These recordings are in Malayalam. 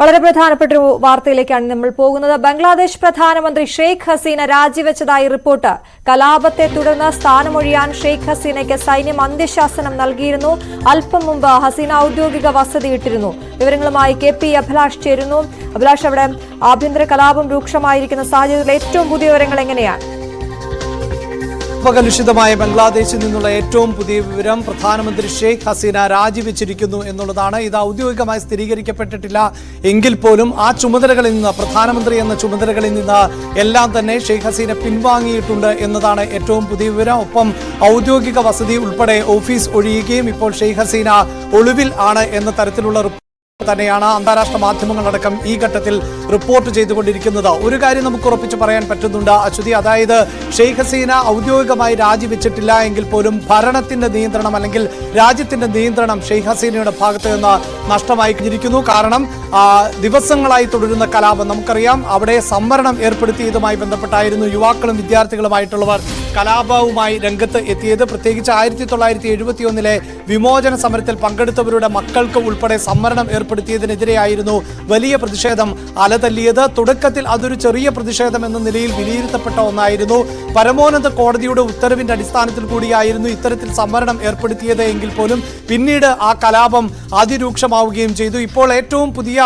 വളരെ പ്രധാനപ്പെട്ട ഒരു വാർത്തയിലേക്കാണ് നമ്മൾ പോകുന്നത്. ബംഗ്ലാദേശ് പ്രധാനമന്ത്രി ഷെയ്ഖ് ഹസീന രാജിവെച്ചതായി റിപ്പോർട്ട്. കലാപത്തെ തുടർന്ന് സ്ഥാനമൊഴിയാൻ ഷെയ്ഖ് ഹസീനയ്ക്ക് സൈന്യം അന്ത്യശാസനം നൽകിയിരുന്നു. അല്പം മുമ്പ് ഹസീന ഔദ്യോഗിക വസതിയിട്ടിരുന്നു വിവരങ്ങളുമായി കെ പി അഭിലാഷ് ചേരുന്നു. അഭിലാഷ് അവിടെ ആഭ്യന്തര കലാപം രൂക്ഷമായിരിക്കുന്ന സാഹചര്യത്തിൽ ഏറ്റവും പുതിയ വിവരങ്ങൾ എങ്ങനെയാണ്? കലുഷിതമായ ബംഗ്ലാദേശിൽ നിന്നുള്ള ഏറ്റവും പുതിയ വിവരം പ്രധാനമന്ത്രി ഷെയ്ഖ് ഹസീന രാജിവെച്ചിരിക്കുന്നു എന്നുള്ളതാണ്. ഇത് ഔദ്യോഗികമായി സ്ഥിരീകരിക്കപ്പെട്ടിട്ടില്ല. എങ്കിൽ പോലും ആ ചുമതലകളിൽ നിന്ന് പ്രധാനമന്ത്രി എന്ന ചുമതലകളിൽ നിന്ന് എല്ലാം തന്നെ ഷെയ്ഖ് ഹസീന പിൻവാങ്ങിയിട്ടുണ്ട് എന്നതാണ് ഏറ്റവും പുതിയ വിവരം. ഒപ്പം ഔദ്യോഗിക വസതി ഉൾപ്പെടെ ഓഫീസ് ഒഴിയുകയും ഇപ്പോൾ ഷെയ്ഖ് ഹസീന ഒളിവിൽ ആണ് എന്ന തരത്തിലുള്ള തന്നെയാണ് അന്താരാഷ്ട്ര മാധ്യമങ്ങളടക്കം ഈ ഘട്ടത്തിൽ റിപ്പോർട്ട് ചെയ്തുകൊണ്ടിരിക്കുന്നത്. ഒരു കാര്യം നമുക്ക് ഉറപ്പിച്ച് പറയാൻ പറ്റുന്നുണ്ട് അശ്വതി. അതായത് ഷെയ്ഖ് ഹസീന ഔദ്യോഗികമായി രാജിവെച്ചിട്ടില്ല എങ്കിൽ പോലും ഭരണത്തിന്റെ നിയന്ത്രണം അല്ലെങ്കിൽ രാജ്യത്തിന്റെ നിയന്ത്രണം ഷെയ്ഖ് ഹസീനയുടെ ഭാഗത്ത് നിന്ന് നഷ്ടമായി കഴിഞ്ഞിരിക്കുന്നു. കാരണം ദിവസങ്ങളായി തുടരുന്ന കലാപം നമുക്കറിയാം. അവിടെ സംവരണം ഏർപ്പെടുത്തിയതുമായി ബന്ധപ്പെട്ടായിരുന്നു യുവാക്കളും വിദ്യാർത്ഥികളുമായിട്ടുള്ളവർ കലാപവുമായി രംഗത്ത് എത്തിയത്. പ്രത്യേകിച്ച് ആയിരത്തി തൊള്ളായിരത്തി എഴുപത്തി ഒന്നിലെ വിമോചന സമരത്തിൽ പങ്കെടുത്തവരുടെ മക്കൾക്ക് ഉൾപ്പെടെ സംവരണം ഏർപ്പെടുത്തിയതിനെതിരെയായിരുന്നു വലിയ പ്രതിഷേധം. അലതല്ലിയത് തുടക്കത്തിൽ അതൊരു ചെറിയ പ്രതിഷേധം എന്ന നിലയിൽ വിലയിരുത്തപ്പെട്ട ഒന്നായിരുന്നു. പരമോന്നത കോടതിയുടെ ഉത്തരവിന്റെ അടിസ്ഥാനത്തിൽ കൂടിയായിരുന്നു ഇത്തരത്തിൽ സംവരണം ഏർപ്പെടുത്തിയത് എങ്കിൽ പോലും പിന്നീട് ആ കലാപം അതിരൂക്ഷമാവുകയും ചെയ്തു. ഇപ്പോൾ ഏറ്റവും പുതിയ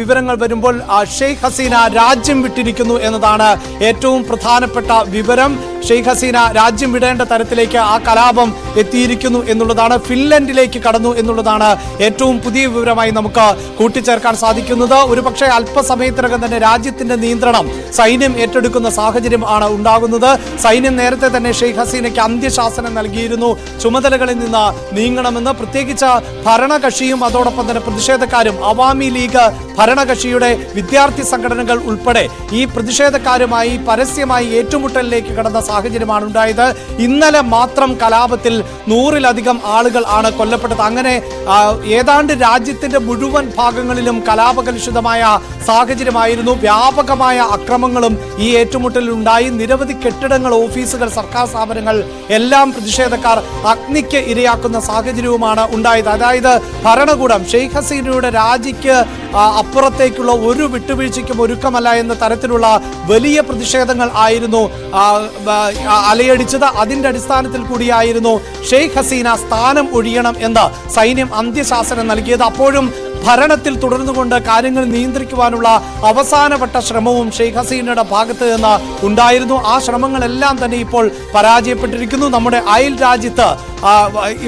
വിവരങ്ങൾ വരുമ്പോൾ ഷെയ്ഖ് ഹസീന രാജ്യം വിട്ടിരിക്കുന്നു എന്നതാണ് ഏറ്റവും പ്രധാനപ്പെട്ട വിവരം. ഷെയ്ഖ് ഹസീന രാജ്യം വിടേണ്ട തരത്തിലേക്ക് ആ കലാപം എത്തിയിരിക്കുന്നു എന്നുള്ളതാണ്. ഫിൻലൻഡിലേക്ക് കടന്നു എന്നുള്ളതാണ് ഏറ്റവും പുതിയ വിവരമായി നമുക്ക് കൂട്ടിച്ചേർക്കാൻ സാധിക്കുന്നത്. ഒരുപക്ഷെ അല്പസമയത്തിനകം തന്നെ രാജ്യത്തിന്റെ നിയന്ത്രണം സൈന്യം ഏറ്റെടുക്കുന്ന സാഹചര്യം ആണ് ഉണ്ടാകുന്നത്. സൈന്യം നേരത്തെ തന്നെ ഷെയ്ഖ് ഹസീനയ്ക്ക് അന്ത്യശാസനം നൽകിയിരുന്നു. ചുമതലകളിൽ നിന്ന് നീങ്ങണമെന്ന് പ്രത്യേകിച്ച് ഭരണകക്ഷിയും അതോടൊപ്പം തന്നെ പ്രതിഷേധക്കാരും അവാമി ലീഗ് ഭരണകക്ഷിയുടെ വിദ്യാർത്ഥി സംഘടനകൾ ഉൾപ്പെടെ ഈ പ്രതിഷേധക്കാരുമായി പരസ്യമായി ഏറ്റുമുട്ടലിലേക്ക് കടന്ന സാഹചര്യമാണ് ഉണ്ടായത്. ഇന്നലെ മാത്രം കലാപത്തിൽ നൂറിലധികം ആളുകൾ ആണ് കൊല്ലപ്പെട്ടത്. അങ്ങനെ ഏതാണ്ട് രാജ്യത്തിന്റെ മുഴുവൻ ഭാഗങ്ങളിലും കലാപകലുഷിതമായ സാഹചര്യമായിരുന്നു. വ്യാപകമായ അക്രമങ്ങളും ഈ ഏറ്റുമുട്ടലിൽ ഉണ്ടായി. നിരവധി കെട്ടിടങ്ങൾ ഓഫീസുകൾ സർക്കാർ സ്ഥാപനങ്ങൾ എല്ലാം പ്രതിഷേധക്കാർ അഗ്നിക്ക് ഇരയാക്കുന്ന സാഹചര്യവുമാണ് ഉണ്ടായത്. അതായത് ഭരണകൂടം ഷെയ്ഖ് ഹസീനയുടെ രാജിക്ക് അപ്പുറത്തേക്കുള്ള ഒരു വിട്ടുവീഴ്ചയ്ക്കും ഒരുക്കമല്ല എന്ന തരത്തിലുള്ള വലിയ പ്രതിഷേധങ്ങൾ ആയിരുന്നു അലയടിച്ചത്. അതിന്റെ അടിസ്ഥാനത്തിൽ കൂടിയായിരുന്നു ഷെയ്ഖ് ഹസീന സ്ഥാനം ഒഴിയണം എന്ന് സൈന്യം അന്ത്യശാസനം നൽകിയത്. അപ്പോഴും ഭരണത്തിൽ തുടർന്നുകൊണ്ട് കാര്യങ്ങൾ നിയന്ത്രിക്കുവാനുള്ള അവസാനപ്പെട്ട ശ്രമവും ഷെയ്ഖ് ഹസീനയുടെ ഭാഗത്ത് നിന്ന് ഉണ്ടായിരുന്നു. ആ ശ്രമങ്ങളെല്ലാം തന്നെ ഇപ്പോൾ പരാജയപ്പെട്ടിരിക്കുന്നു. നമ്മുടെ അയൽ രാജ്യത്ത്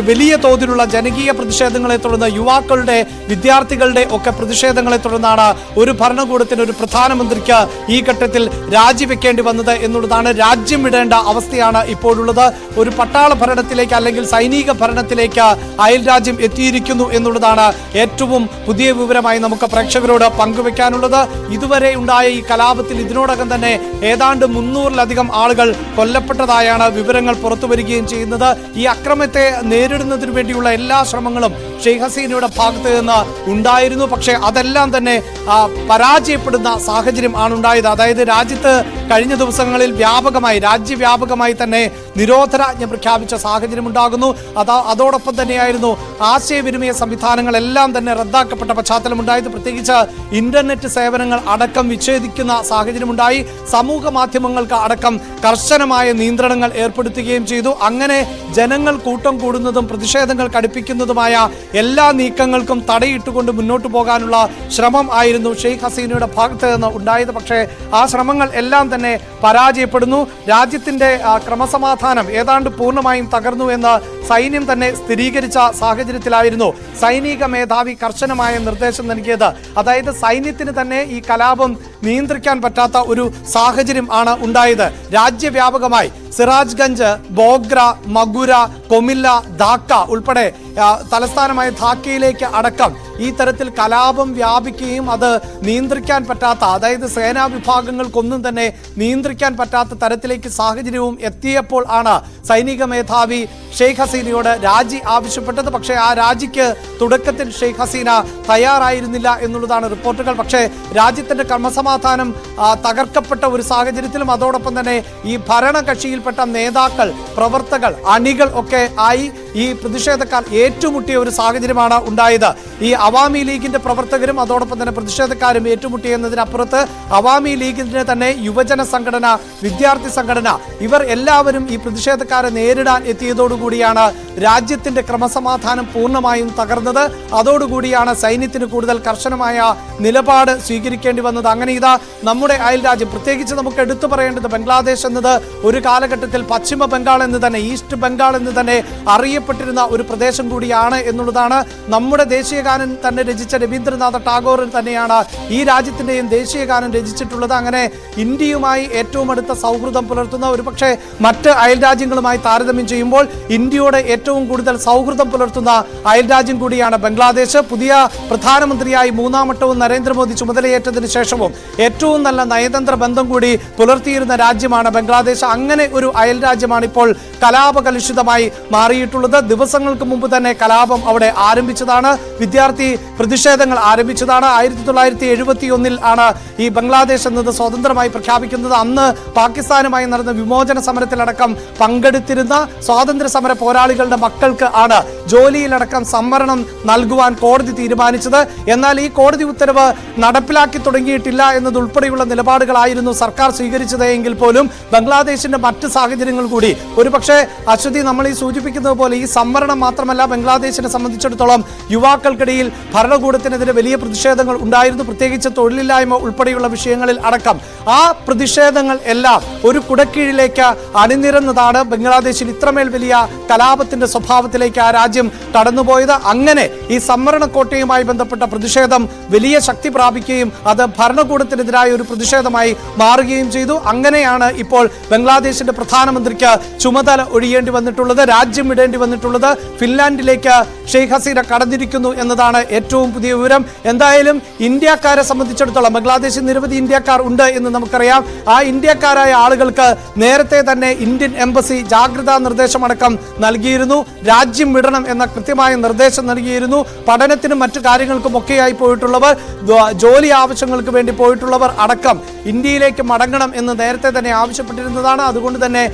വലിയ തോതിലുള്ള ജനകീയ പ്രതിഷേധങ്ങളെ തുടർന്ന് യുവാക്കളുടെ വിദ്യാർത്ഥികളുടെ ഒക്കെ പ്രതിഷേധങ്ങളെ തുടർന്നാണ് ഒരു ഭരണകൂടത്തിന് ഒരു പ്രധാനമന്ത്രിക്ക് ഈ ഘട്ടത്തിൽ രാജിവെക്കേണ്ടി വന്നത് എന്നുള്ളതാണ് രാജ്യം വിടേണ്ട അവസ്ഥയാണ് ഇപ്പോഴുള്ളത്. ഒരു പട്ടാള ഭരണത്തിലേക്ക് അല്ലെങ്കിൽ സൈനിക ഭരണത്തിലേക്ക് അയൽ രാജ്യം എത്തിയിരിക്കുന്നു എന്നുള്ളതാണ് ഏറ്റവും പുതിയ വിവരമായി നമുക്ക് പ്രേക്ഷകരോട് പങ്കുവെക്കാനുള്ളത്. ഇതുവരെ ഉണ്ടായ ഈ കലാപത്തിൽ ഇതിനോടകം തന്നെ ഏതാണ്ട് മുന്നൂറിലധികം ആളുകൾ കൊല്ലപ്പെട്ടതായാണ് വിവരങ്ങൾ പുറത്തു വരികയും ചെയ്യുന്നത്. ഈ അക്രമത്തെ നേരിടുന്നതിന് വേണ്ടിയുള്ള എല്ലാ ശ്രമങ്ങളും ഷെയ്ഖ് ഹസീനയുടെ ഭാഗത്ത് നിന്ന് ഉണ്ടായിരുന്നു. പക്ഷേ അതെല്ലാം തന്നെ പരാജയപ്പെടുന്ന സാഹചര്യം ആണ് ഉണ്ടായത്. അതായത് രാജ്യത്ത് കഴിഞ്ഞ ദിവസങ്ങളിൽ വ്യാപകമായി രാജ്യവ്യാപകമായി തന്നെ നിരോധനാജ്ഞ പ്രഖ്യാപിച്ച സാഹചര്യം ഉണ്ടാകുന്നു അതാ അതോടൊപ്പം തന്നെയായിരുന്നു ആശയവിനിമയ സംവിധാനങ്ങളെല്ലാം തന്നെ റദ്ദാക്കപ്പെട്ട പശ്ചാത്തലമുണ്ടായത്. പ്രത്യേകിച്ച് ഇന്റർനെറ്റ് സേവനങ്ങൾ അടക്കം വിച്ഛേദിക്കുന്ന സാഹചര്യമുണ്ടായി. സമൂഹ മാധ്യമങ്ങൾക്ക് അടക്കം കർശനമായ നിയന്ത്രണങ്ങൾ ഏർപ്പെടുത്തുകയും ചെയ്തു. അങ്ങനെ ജനങ്ങൾ കൂട്ടം കൂടുന്നതും പ്രതിഷേധങ്ങൾ കടുപ്പിക്കുന്നതുമായ എല്ലാ നീക്കങ്ങൾക്കും തടയിട്ടുകൊണ്ട് മുന്നോട്ട് പോകാനുള്ള ശ്രമം ആയിരുന്നു ഷെയ്ഖ് ഹസീനയുടെ ഭാഗത്ത് നിന്ന് ഉണ്ടായത്. പക്ഷേ ആ ശ്രമങ്ങൾ എല്ലാം തന്നെ പരാജയപ്പെടുന്നു. രാജ്യത്തിന്റെ ആ, ക്രമസമാധാനം ഏതാണ്ട് പൂർണമായും തകർന്നു എന്ന് സൈന്യം തന്നെ സ്ഥിരീകരിച്ച സാഹചര്യത്തിലായിരുന്നു. സൈനിക മേധാവി കർശനമായ നിർദ്ദേശം നൽകിയത്. അതായത് സൈന്യത്തിന് തന്നെ ഈ കലാപം നിയന്ത്രിക്കാൻ പറ്റാത്ത ഒരു സാഹചര്യം ആണ് ഉണ്ടായത്. രാജ്യവ്യാപകമായി സിറാജ്ഗഞ്ച് ബോഗ്ര മഗുര കൊമില്ല ധാക്ക ഉൾപ്പെടെ തലസ്ഥാനമായ ധാക്കയിലേക്ക് അടക്കം ഈ തരത്തിൽ കലാപം വ്യാപിക്കുകയും അത് നിയന്ത്രിക്കാൻ പറ്റാത്ത അതായത് സേനാ വിഭാഗങ്ങൾക്കൊന്നും തന്നെ നിയന്ത്രിക്കാൻ പറ്റാത്ത തരത്തിലേക്ക് സാഹചര്യവും എത്തിയപ്പോൾ ആണ് സൈനിക മേധാവി ഷെയ്ഖ് ഹസീനയോട് രാജി ആവശ്യപ്പെട്ടത്. പക്ഷേ ആ രാജിക്ക് തുടക്കത്തിൽ ഷെയ്ഖ് ഹസീന തയ്യാറായിരുന്നില്ല എന്നുള്ളതാണ് റിപ്പോർട്ടുകൾ. പക്ഷേ രാജ്യത്തിന്റെ ക്രമസമാധാനം തകർക്കപ്പെട്ട ഒരു സാഹചര്യത്തിലും അതോടൊപ്പം തന്നെ ഈ ഭരണകക്ഷിയിൽപ്പെട്ട നേതാക്കൾ പ്രവർത്തകർ അണികൾ ഒക്കെ ആയി ഈ പ്രതിഷേധക്കാർ ഏറ്റുമുട്ടിയ ഒരു സാഹചര്യമാണ് ഉണ്ടായത്. ഈ അവാമി ലീഗിന്റെ പ്രവർത്തകരും അതോടൊപ്പം തന്നെ പ്രതിഷേധക്കാരും ഏറ്റുമുട്ടിയെന്നതിനപ്പുറത്ത് അവാമി ലീഗിന്റെ തന്നെ യുവജന സംഘടന വിദ്യാർത്ഥി സംഘടന ഇവർ എല്ലാവരും ഈ പ്രതിഷേധക്കാരെ നേരിടാൻ എത്തിയതോടുകൂടിയാണ് രാജ്യത്തിന്റെ ക്രമസമാധാനം പൂർണമായും തകർന്നത്. അതോടുകൂടിയാണ് സൈന്യത്തിന് കൂടുതൽ കർശനമായ നിലപാട് സ്വീകരിക്കേണ്ടി വന്നത്. അങ്ങനെ ഇതാ നമ്മുടെ അയൽരാജ്യം പ്രത്യേകിച്ച് നമുക്ക് എടുത്തു പറയേണ്ടത് ബംഗ്ലാദേശ് എന്നത് ഒരു കാലഘട്ടത്തിൽ പശ്ചിമ ബംഗാൾ എന്ന് തന്നെ ഈസ്റ്റ് ബംഗാൾ എന്ന് തന്നെ അറിയപ്പെട്ടിരുന്ന ഒരു പ്രദേശം കൂടിയാണ് എന്നുള്ളതാണ് നമ്മുടെ ദേശീയഗാനം തന്നെ രചിച്ച രവീന്ദ്രനാഥ ടാഗോർ തന്നെയാണ് ഈ രാജ്യത്തിന്റെയും ദേശീയഗാനം രചിച്ചിട്ടുള്ളത്. അങ്ങനെ ഇന്ത്യയുമായി ഏറ്റവും അടുത്ത സൗഹൃദം പുലർത്തുന്ന ഒരുപക്ഷെ മറ്റ് അയൽരാജ്യങ്ങളുമായി താരതമ്യം ചെയ്യുമ്പോൾ ഇന്ത്യയോട് ഏറ്റവും കൂടുതൽ സൗഹൃദം പുലർത്തുന്ന അയൽ രാജ്യം കൂടിയാണ് ബംഗ്ലാദേശ്. പുതിയ പ്രധാനമന്ത്രിയായി മൂന്നാമട്ടവും നരേന്ദ്രമോദി ചുമതലയേറ്റതിന് ശേഷവും ഏറ്റവും നല്ല നയതന്ത്ര ബന്ധം കൂടി പുലർത്തിയിരുന്ന രാജ്യമാണ് ബംഗ്ലാദേശ്. അങ്ങനെ ഒരു അയൽ രാജ്യമാണ് ഇപ്പോൾ കലാപകലുഷിതമായി മാറിയിട്ടുള്ളത്. ദിവസങ്ങൾക്ക് മുമ്പ് തന്നെ കലാപം അവിടെ ആരംഭിച്ചതാണ്. വിദ്യാർത്ഥി പ്രതിഷേധങ്ങൾ ആരംഭിച്ചതാണ്. ആയിരത്തി തൊള്ളായിരത്തി എഴുപത്തി ഒന്നിൽ ആണ് ഈ ബംഗ്ലാദേശ് എന്നത് സ്വതന്ത്രമായി പ്രഖ്യാപിക്കുന്നത്. അന്ന് പാകിസ്ഥാനുമായി നടന്ന വിമോചന സമരത്തിലടക്കം പങ്കെടുത്തിരുന്ന സ്വാതന്ത്ര്യ സമര പോരാളികളുടെ മക്കൾക്ക് ആണ് ജോലിയിലടക്കം സംവരണം നൽകുവാൻ കോടതി തീരുമാനിച്ചത്. എന്നാൽ ഈ കോടതി ഉത്തരവ് നടപ്പിലാക്കി തുടങ്ങിയിട്ടില്ല എന്നതുൾപ്പെടെയുള്ള നിലപാടുകളായിരുന്നു സർക്കാർ സ്വീകരിച്ചതെങ്കിൽ പോലും ബംഗ്ലാദേശിന്റെ മറ്റ് സാഹചര്യങ്ങൾ കൂടി. ഒരുപക്ഷെ അശ്വതി നമ്മൾ ഈ സൂചിപ്പിക്കുന്നത് പോലെ ഈ സംവരണം മാത്രമല്ല ബംഗ്ലാദേശിനെ സംബന്ധിച്ചിടത്തോളം യുവാക്കൾക്കിടയിൽ ഭരണകൂടത്തിനെതിരെ വലിയ പ്രതിഷേധങ്ങൾ ഉണ്ടായിരുന്നു. പ്രത്യേകിച്ച് തൊഴിലില്ലായ്മ ഉൾപ്പെടെയുള്ള വിഷയങ്ങളിൽ അടക്കം. ആ പ്രതിഷേധങ്ങൾ എല്ലാം ഒരു കുടക്കീഴിലേക്ക് അണിനിരന്നതാണ് ബംഗ്ലാദേശിൽ ഇത്രമേൽ വലിയ കലാപത്തിന്റെ സ്വഭാവത്തിലേക്ക് ആ രാജ്യം കടന്നുപോയത്. അങ്ങനെ ഈ സംവരണ കോട്ടയുമായി ബന്ധപ്പെട്ട പ്രതിഷേധം വലിയ ശക്തി പ്രാപിക്കുകയും അത് ഭരണകൂടത്തിനെതിരായ ഒരു പ്രതിഷേധമായി മാറുകയും ചെയ്തു. അങ്ങനെയാണ് ഇപ്പോൾ ബംഗ്ലാദേശിന്റെ പ്രധാനമന്ത്രിക്ക് ചുമതല ഒഴിയേണ്ടി വന്നിട്ടുള്ളത്. രാജ്യം വിടേണ്ടി വന്നിട്ടുള്ളത് ഫിൻലാൻഡിലേക്ക് ഷെയ്ഖ് ഹസീന കടന്നിരിക്കുന്നു എന്നതാണ് ഏറ്റവും പുതിയ വിവരം. എന്തായാലും ഇന്ത്യക്കാരെ സംബന്ധിച്ചിടത്തോളം ബംഗ്ലാദേശിൽ നിരവധി ഇന്ത്യക്കാർ ഉണ്ട് എന്ന് നമുക്കറിയാം. ആ ഇന്ത്യക്കാരായ ആളുകൾക്ക് നേരത്തെ തന്നെ ഇന്ത്യൻ എംബസി ജാഗ്രതാ നിർദ്ദേശമടക്കം നൽകിയിരുന്നു. രാജ്യം വിടണം എന്ന കൃത്യമായ നിർദ്ദേശം നൽകിയിരുന്നു. പഠനത്തിനും മറ്റു കാര്യങ്ങൾക്കും ഒക്കെയായി പോയിട്ടുള്ളവർ ജോലി ആവശ്യങ്ങൾക്ക് വേണ്ടി പോയിട്ടുള്ളവർ അടക്കം ഇന്ത്യയിലേക്ക് മടങ്ങണം എന്ന് നേരത്തെ തന്നെ ആവശ്യപ്പെട്ടിരുന്നതാണ്. അതുകൊണ്ട് തന്നെ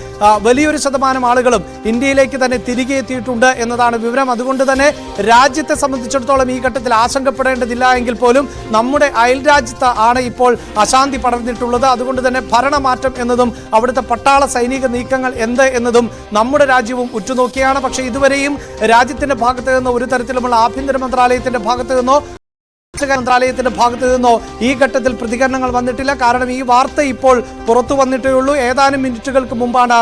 വലിയൊരു ശതമാനം ആളുകളും ഇന്ത്യയിലേക്ക് തന്നെ തിരികെ എത്തിയിട്ടുണ്ട് എന്നതാണ് വിവരം. അതുകൊണ്ട് തന്നെ രാജ്യത്തെ സംബന്ധിച്ചിടത്തോളം ഈ ഘട്ടത്തിൽ ആശങ്കപ്പെടേണ്ടതില്ല എങ്കിൽ പോലും നമ്മുടെ അയൽ രാജ്യത്ത് ആണ് ഇപ്പോൾ അശാന്തി പടർന്നിട്ടുള്ളത്. അതുകൊണ്ട് തന്നെ ഭരണമാറ്റം എന്നതും അവിടുത്തെ പട്ടാള സൈനിക നീക്കങ്ങൾ എന്ത് എന്നതും നമ്മുടെ രാജ്യവും ഉറ്റുനോക്കിയാണ്. പക്ഷേ ഇതുവരെയും രാജ്യത്തിന്റെ ഭാഗത്ത് നിന്ന് ഒരു തരത്തിലുമുള്ള ആഭ്യന്തര മന്ത്രാലയത്തിന്റെ ഭാഗത്ത് നിന്നോ മന്ത്രാലയത്തിന്റെ ഭാഗത്തു നിന്നോ ഈ ഘട്ടത്തിൽ പ്രതികരണങ്ങൾ വന്നിട്ടില്ല. കാരണം ഈ വാർത്ത ഇപ്പോൾ പുറത്തു വന്നിട്ടേ ഉള്ളൂ ഏതാനും മിനിറ്റുകൾക്ക് മുമ്പാണ്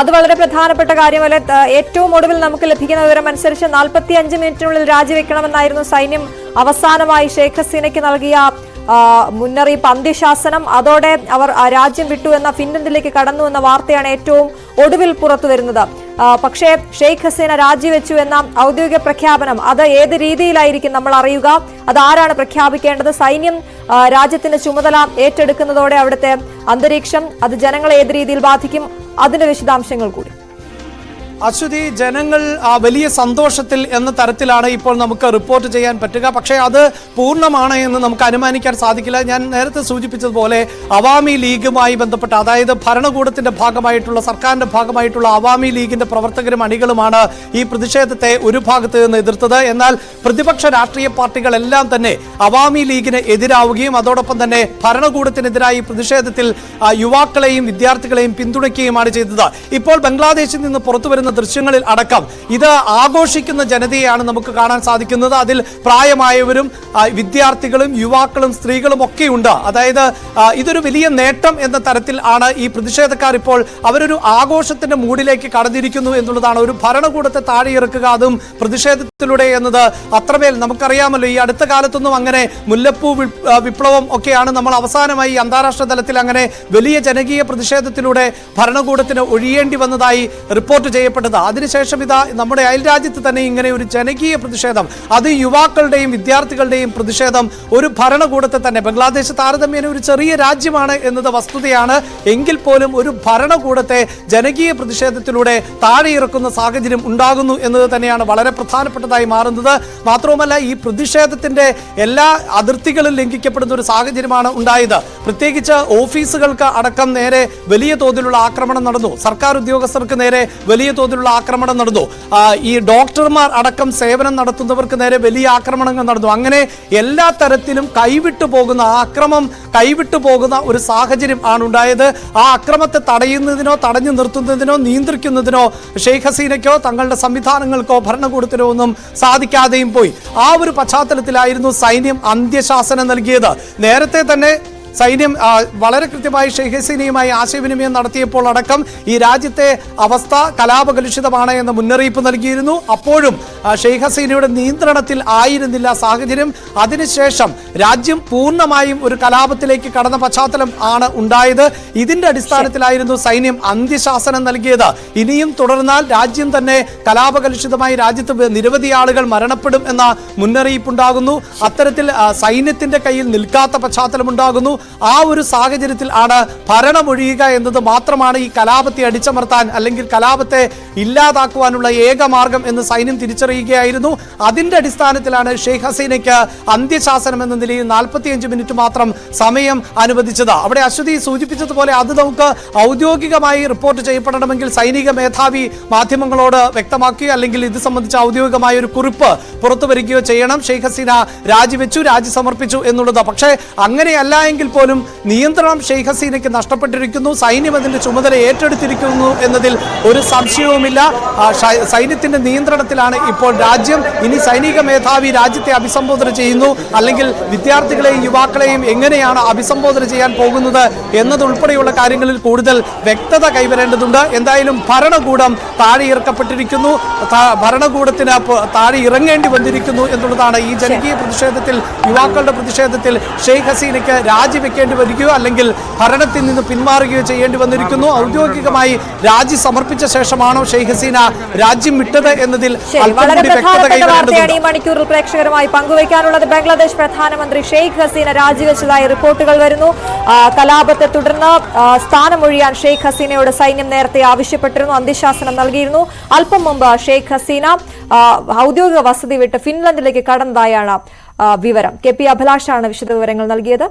അത് വളരെ പ്രധാനപ്പെട്ട കാര്യമല്ല ഏറ്റവും ഒടുവിൽ നമുക്ക് ലഭിക്കുന്ന വിവരം അനുസരിച്ച് നാൽപ്പത്തി അഞ്ച് മിനിറ്റിനുള്ളിൽ രാജിവെക്കണമെന്നായിരുന്നു സൈന്യം അവസാനമായി ഷേഖ് ഹസീനയ്ക്ക് നൽകിയ മുന്നറിയിപ്പ്. അന്ത്യശാസനം അതോടെ അവർ രാജ്യം വിട്ടു എന്ന ഫിൻലൻഡിലേക്ക് കടന്നു എന്ന വാർത്തയാണ് ഏറ്റവും ഒടുവിൽ പുറത്തു വരുന്നത്. പക്ഷേ ഷെയ്ഖ് ഹസീന രാജിവെച്ചു എന്ന ഔദ്യോഗിക പ്രഖ്യാപനം അത് ഏത് രീതിയിലായിരിക്കും നമ്മൾ അറിയുക? അത് ആരാണ് പ്രഖ്യാപിക്കേണ്ടത്? സൈന്യം രാജ്യത്തിന്റെ ചുമതല ഏറ്റെടുക്കുന്നതോടെ അവിടുത്തെ അന്തരീക്ഷം അത് ജനങ്ങളെ ഏത് രീതിയിൽ ബാധിക്കും? അതിന്റെ വിശദാംശങ്ങൾ കൂടി. അശ്വതി ജനങ്ങൾ വലിയ സന്തോഷത്തിൽ എന്ന തരത്തിലാണ് ഇപ്പോൾ നമുക്ക് റിപ്പോർട്ട് ചെയ്യാൻ പറ്റുക. പക്ഷേ അത് പൂർണമാണ് എന്ന് നമുക്ക് അനുമാനിക്കാൻ സാധിക്കില്ല. ഞാൻ നേരത്തെ സൂചിപ്പിച്ചതുപോലെ അവാമി ലീഗുമായി ബന്ധപ്പെട്ട് അതായത് ഭരണകൂടത്തിന്റെ ഭാഗമായിട്ടുള്ള സർക്കാരിന്റെ ഭാഗമായിട്ടുള്ള അവാമി ലീഗിന്റെ പ്രവർത്തകരും അണികളുമാണ് ഈ പ്രതിഷേധത്തെ ഒരു ഭാഗത്ത് നിന്ന് എതിർത്തത്. എന്നാൽ പ്രതിപക്ഷ രാഷ്ട്രീയ പാർട്ടികളെല്ലാം തന്നെ അവാമി ലീഗിന് എതിരാവുകയും അതോടൊപ്പം തന്നെ ഭരണകൂടത്തിനെതിരായി പ്രതിഷേധത്തിൽ യുവാക്കളെയും വിദ്യാർത്ഥികളെയും പിന്തുണയ്ക്കുകയുമാണ് ചെയ്തത്. ഇപ്പോൾ ബംഗ്ലാദേശിൽ നിന്ന് പുറത്തു വരുന്ന ദൃശ്യങ്ങളിൽ അടക്കം. ഇത് ആഘോഷിക്കുന്ന ജനതയെയാണ് നമുക്ക് കാണാൻ സാധിക്കുന്നത്. അതിൽ പ്രായമായവരും വിദ്യാർത്ഥികളും യുവാക്കളും സ്ത്രീകളും ഒക്കെ ഉണ്ട് അതായത് ഇതൊരു വലിയ നേട്ടം എന്ന തരത്തിൽ ആണ് ഈ പ്രതിഷേധക്കാർ ഇപ്പോൾ അവരൊരു ആഘോഷത്തിന്റെ മൂടിലേക്ക് കടന്നിരിക്കുന്നു എന്നുള്ളതാണ്. ഒരു ഭരണകൂടത്തെ താഴെയിറക്കുക അതും പ്രതിഷേധത്തിലൂടെ എന്നത് അത്രമേൽ നമുക്കറിയാമല്ലോ. ഈ അടുത്ത കാലത്തൊന്നും അങ്ങനെ മുല്ലപ്പൂ വിപ്ലവം ഒക്കെയാണ് നമ്മൾ അവസാനമായി അന്താരാഷ്ട്ര തലത്തിൽ അങ്ങനെ വലിയ ജനകീയ പ്രതിഷേധത്തിലൂടെ ഭരണകൂടത്തിന് ഒഴിയേണ്ടി വന്നതായി റിപ്പോർട്ട് ചെയ്യപ്പെട്ടത് അതിനുശേഷം ഇതാ നമ്മുടെ അയൽ രാജ്യത്ത് തന്നെ ഇങ്ങനെ ഒരു ജനകീയ പ്രതിഷേധം അത് യുവാക്കളുടെയും വിദ്യാർത്ഥികളുടെയും പ്രതിഷേധം ഒരു ഭരണകൂടത്തെ തന്നെ. ബംഗ്ലാദേശ് താരതമ്യേന ഒരു ചെറിയ രാജ്യമാണ് എന്നത് വസ്തുതയാണ്. എങ്കിൽ പോലും ഒരു ഭരണകൂടത്തെ ജനകീയ പ്രതിഷേധത്തിലൂടെ താഴെ ഇറക്കുന്ന സാഹചര്യം ഉണ്ടാകുന്നു എന്നത് തന്നെയാണ് വളരെ പ്രധാനപ്പെട്ടതായി മാറുന്നത്. മാത്രവുമല്ല ഈ പ്രതിഷേധത്തിന്റെ എല്ലാ അതിർത്തികളും ലംഘിക്കപ്പെടുന്ന ഒരു സാഹചര്യമാണ് ഉണ്ടായത്. പ്രത്യേകിച്ച് ഓഫീസുകൾക്ക് അടക്കം നേരെ വലിയ തോതിലുള്ള ആക്രമണം നടന്നു. സർക്കാർ ഉദ്യോഗസ്ഥർക്ക് നേരെ വലിയ തോതിൽ തോതിലുള്ള ആക്രമണം നടന്നു. ഈ ഡോക്ടർമാർ അടക്കം സേവനം നടത്തുന്നവർക്ക് നേരെ വലിയ ആക്രമണങ്ങൾ നടന്നു. അങ്ങനെ എല്ലാ തരത്തിലും കൈവിട്ടു പോകുന്ന ആക്രമം കൈവിട്ടു പോകുന്ന ഒരു സാഹചര്യം ആണ് ഉണ്ടായത്. ആ അക്രമത്തെ തടയുന്നതിനോ തടഞ്ഞു നിർത്തുന്നതിനോ നിയന്ത്രിക്കുന്നതിനോ ഷെയ്ഖ് ഹസീനയ്ക്കോ തങ്ങളുടെ സംവിധാനങ്ങൾക്കോ ഭരണകൂടത്തിനോ ഒന്നും സാധിക്കാതെയും പോയി. ആ ഒരു പശ്ചാത്തലത്തിലായിരുന്നു സൈന്യം അന്ത്യശാസനം നൽകിയത്. നേരത്തെ തന്നെ സൈന്യം വളരെ കൃത്യമായി ഷെയ്ഖ് ഹസീനയുമായി ആശയവിനിമയം നടത്തിയപ്പോൾ അടക്കം ഈ രാജ്യത്തെ അവസ്ഥ കലാപകലുഷിതമാണ് എന്ന മുന്നറിയിപ്പ് നൽകിയിരുന്നു. അപ്പോഴും ഷെയ്ഖ് ഹസീനയുടെ നിയന്ത്രണത്തിൽ ആയിരുന്നില്ല സാഹചര്യം. അതിനുശേഷം രാജ്യം പൂർണമായും ഒരു കലാപത്തിലേക്ക് കടന്ന പശ്ചാത്തലം ആണ് ഉണ്ടായത്. ഇതിന്റെ അടിസ്ഥാനത്തിലായിരുന്നു സൈന്യം അന്ത്യശാസനം നൽകിയത്. ഇനിയും തുടർന്നാൽ രാജ്യം തന്നെ കലാപകലുഷിതമായി രാജ്യത്ത് നിരവധി ആളുകൾ മരണപ്പെടും എന്ന മുന്നറിയിപ്പുണ്ടാകുന്നു. അത്തരത്തിൽ സൈന്യത്തിന്റെ കയ്യിൽ നിൽക്കാത്ത പശ്ചാത്തലം ഉണ്ടാകുന്നു ആ ഒരു സാഹചര്യത്തിൽ ആണ് ഭരണമൊഴിയുക എന്നത് മാത്രമാണ് ഈ കലാപത്തെ അടിച്ചമർത്താൻ അല്ലെങ്കിൽ കലാപത്തെ ഇല്ലാതാക്കുവാനുള്ള ഏക മാർഗം എന്ന് സൈന്യം തിരിച്ചറിയുകയായിരുന്നു. അതിന്റെ അടിസ്ഥാനത്തിലാണ് ഷെയ്ഖ് ഹസീനയ്ക്ക് അന്ത്യശാസനം എന്ന നിലയിൽ നാൽപ്പത്തിയഞ്ച് മിനിറ്റ് മാത്രം സമയം അനുവദിച്ചത്. അവിടെ അശ്വതി സൂചിപ്പിച്ചതുപോലെ അത് നമുക്ക് ഔദ്യോഗികമായി റിപ്പോർട്ട് ചെയ്യപ്പെടണമെങ്കിൽ സൈനിക മേധാവി മാധ്യമങ്ങളോട് വ്യക്തമാക്കുകയോ അല്ലെങ്കിൽ ഇത് സംബന്ധിച്ച ഔദ്യോഗികമായ ഒരു കുറിപ്പ് പുറത്തു വരികയോ ചെയ്യണം. ഷെയ്ഖ് ഹസീന രാജിവെച്ചു രാജി സമർപ്പിച്ചു എന്നുള്ളത്. പക്ഷേ അങ്ങനെയല്ല എങ്കിൽ പോലും നിയന്ത്രണം ഷെയ്ഖ് ഹസീനയ്ക്ക് നഷ്ടപ്പെട്ടിരിക്കുന്നു. സൈന്യം അതിന്റെ ചുമതല ഏറ്റെടുത്തിരിക്കുന്നു എന്നതിൽ ഒരു സംശയവുമില്ല. സൈന്യത്തിന്റെ നിയന്ത്രണത്തിലാണ് ഇപ്പോൾ രാജ്യം. ഇനി സൈനിക മേധാവി രാജ്യത്തെ അഭിസംബോധന ചെയ്യുന്നു. അല്ലെങ്കിൽ വിദ്യാർത്ഥികളെയും യുവാക്കളെയും എങ്ങനെയാണ് അഭിസംബോധന ചെയ്യാൻ പോകുന്നത് എന്നതുൾപ്പെടെയുള്ള കാര്യങ്ങളിൽ കൂടുതൽ വ്യക്തത കൈവരേണ്ടതുണ്ട്. എന്തായാലും ഭരണകൂടം താഴെയിറക്കപ്പെട്ടിരിക്കുന്നു. ഭരണകൂടത്തിന് താഴെ ഇറങ്ങേണ്ടി വന്നിരിക്കുന്നു എന്നുള്ളതാണ് ഈ ജനകീയ പ്രതിഷേധത്തിൽ യുവാക്കളുടെ പ്രതിഷേധത്തിൽ ഷെയ്ഖ് ഹസീനയ്ക്ക് രാജിവെക്കേണ്ടി വരികയോ അല്ലെങ്കിൽ ഭരണത്തിൽ നിന്ന് പിന്മാറുകയോ ചെയ്യേണ്ടി വന്നിരിക്കുന്നു. ഔദ്യോഗികമായി രാജി സമർപ്പിച്ച ശേഷമാണോ ഷെയ്ഖ് ഹസീന രാജ്യം വിട്ടത് എന്നതിൽ മണിക്കൂറിൽ പ്രേക്ഷകരുമായി പങ്കുവയ്ക്കാനുള്ളത്. ബംഗ്ലാദേശ് പ്രധാനമന്ത്രി ഷെയ്ഖ് ഹസീന രാജിവെച്ചതായി റിപ്പോർട്ടുകൾ വരുന്നു. കലാപത്തെ തുടർന്ന് സ്ഥാനമൊഴിയാൻ ഷെയ്ഖ് ഹസീനയോട് സൈന്യം നേരത്തെ ആവശ്യപ്പെട്ടിരുന്നു അന്ത്യശാസനം നൽകിയിരുന്നു. അല്പം മുമ്പ് ഷെയ്ഖ് ഹസീന ഔദ്യോഗിക വസതി വിട്ട് ഫിൻലൻഡിലേക്ക് കടന്നതായാണ് വിവരം. കെ പി അഭിലാഷാണ് വിശദവിവരങ്ങൾ നൽകിയത്.